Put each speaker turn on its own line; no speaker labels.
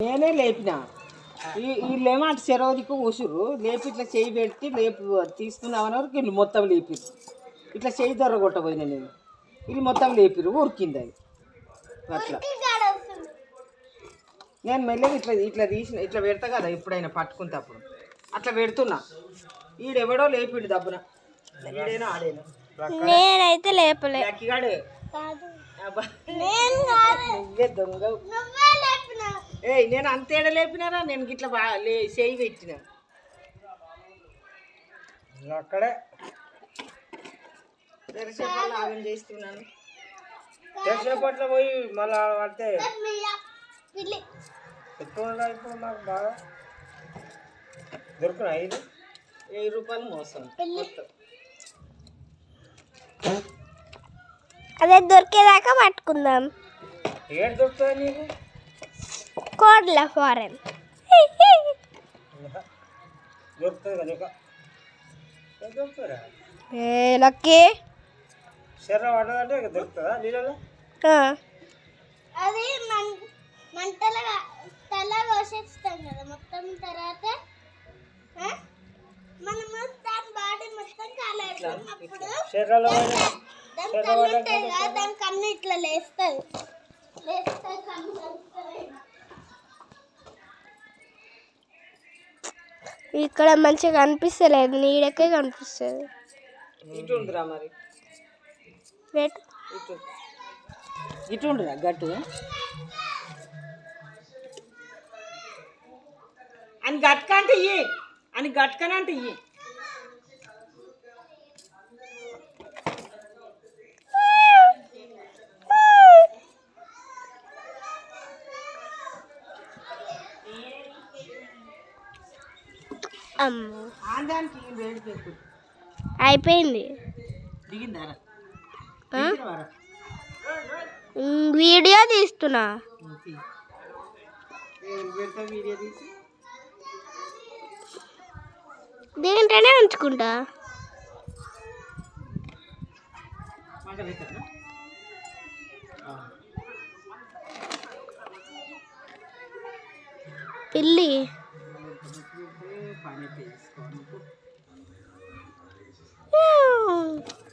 నేనే లేపిన. ఈ- వీళ్ళేమో అటు చెరవదికు కూసురు లేపి ఇట్లా చేయి పెట్టి లేపు తీసుకుందామని వరకు వీళ్ళు మొత్తం లేపిరు ఇట్లా చేయి దొరగొట్టబోయిన నేను. వీళ్ళు మొత్తం లేపిరు ఊరికింది అది. అట్లా. నేను మెల్లగా ఇట్లా ఇట్లా తీసిన ఇట్లా పెడతా కదా ఎప్పుడైనా పట్టుకుంటే అప్పుడు. అట్లా పెడుతున్నా. ఈడెవడో లేపిండు దబ్బున. ఈడేనో ఆడేనో?
నేనైతే లేపలే.
దొంగ ఏయ్ నేను అంతేడ లేపినారా? నేను గిట్ల బా లే చేయి పెట్టిన.
అక్కడే.
తెరసేపల్లో ఆగం చేస్తున్నాను.
తెలిసినప్పట్లో పోయి మళ్ళీ పడితే
పిల్లి
ఎక్కువ ఇప్పుడు మాకు బాగా? దొరుకున్నాయి ఇది
వెయ్యి రూపాయలు మోసం.
అదే దొరికేదాకా పట్టుకుందాం.
ఏడు దొరుకుతుంది నీకు? కదా నీకు ఏం
లక్కీ
శరీరం దొరుకుతుందా నీళ్ళలో
అది మంటలుగా తల కోసేస్తాం కదా మొత్తం తర్వాత? మనము దాని బాడీ మొత్తం కాలేసినప్పుడు
శరీరంలో
దాని కన్ను ఉంటాయి కదా దాని కన్ను ఇట్లా లేస్తుంది లేస్తుంది కన్ను ఇక్కడ మంచిగా కనిపిస్తలేదు నీడకే కనిపిస్తుంది.
ఇటు ఉందిరా మరి?
వెయిట్
ఇటు. ఇటు ఉందిరా గట్టు? అని గట్కంటే ఇయ్యి. అని గట్కనంటే ఇయ్యి.
అయిపోయింది. వీడియో తీస్తున్నా. దీంట్లోనే ఉంచుకుంటా. పిల్లి.
嗯